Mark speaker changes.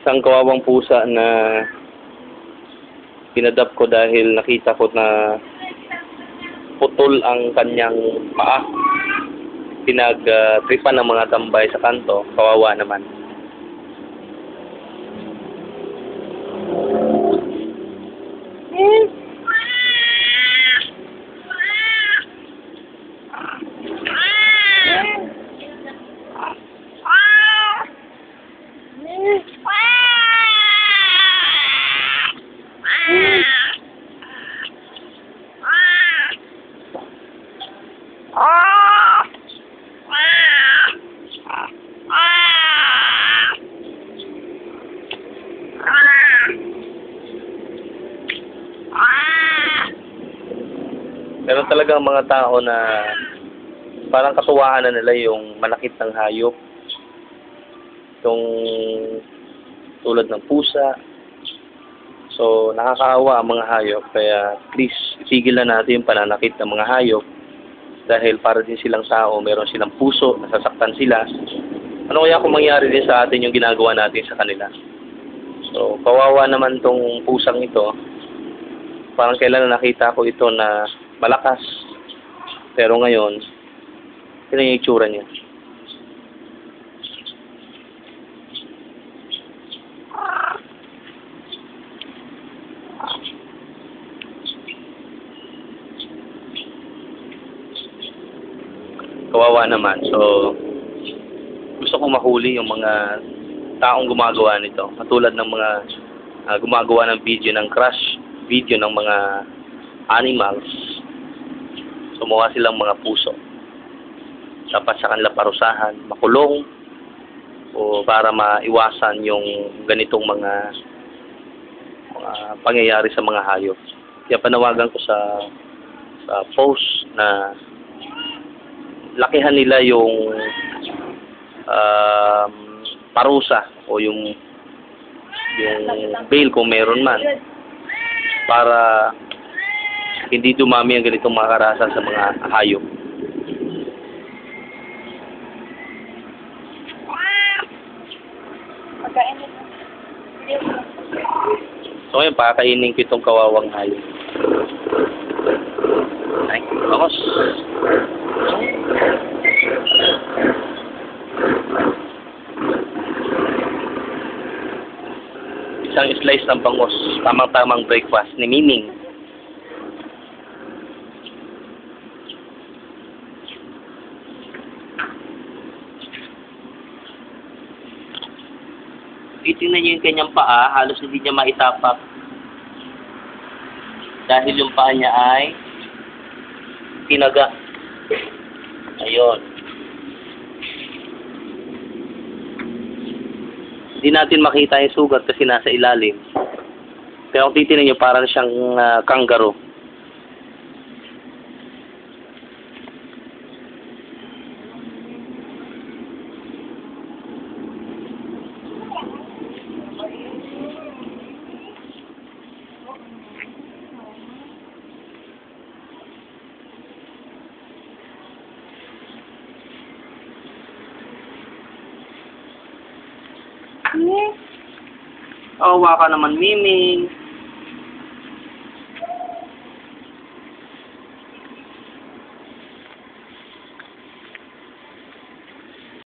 Speaker 1: isang kawawang pusa na pinadap ko dahil nakita ko na putol ang kanyang paa. Pinag-tripan ng mga tambay sa kanto. Kawawa naman. Meron talagang mga tao na parang katuwaan na nila yung manakit ng hayop. Yung tulad ng pusa. So, nakakaawa ang mga hayop. Kaya, please, itigil na natin yung pananakit ng mga hayop. Dahil para din silang tao, meron silang puso, nasasaktan sila. Ano kaya kung mangyari din sa atin yung ginagawa natin sa kanila? So, kawawa naman tong pusang ito. Parang kailan na nakita ko ito na malakas. Pero ngayon, yun yung itsura niya. Kawawa naman. So, gusto kong mahuli yung mga taong gumagawa nito. Katulad ng mga ah, gumagawa ng video ng crush video ng mga animals, sumuha silang mga puso. Dapat sa kanila parusahan, makulong, o para maiwasan yung ganitong mga mga pangyayari sa mga hayop. Kaya panawagan ko sa sa post na lakihan nila yung um, parusa o yung yung bail kung meron man para hindi dumami ang ganitong mga karahasan sa mga hayop. So ngayon, pakakainin ko itong kawawang hayop. Ay, vamos. Isang slice ng bangos, tamang-tamang breakfast ni Miming. Titingnan niyo yung kanyang paa, halos hindi niya maitapak. Dahil yung paa niya ay tinaga. Ayun. Hindi natin makita yung sugat kasi nasa ilalim. Pero kung titingnan niyo, parang siyang ah, kangaroo. Kawawa ka naman, Miming.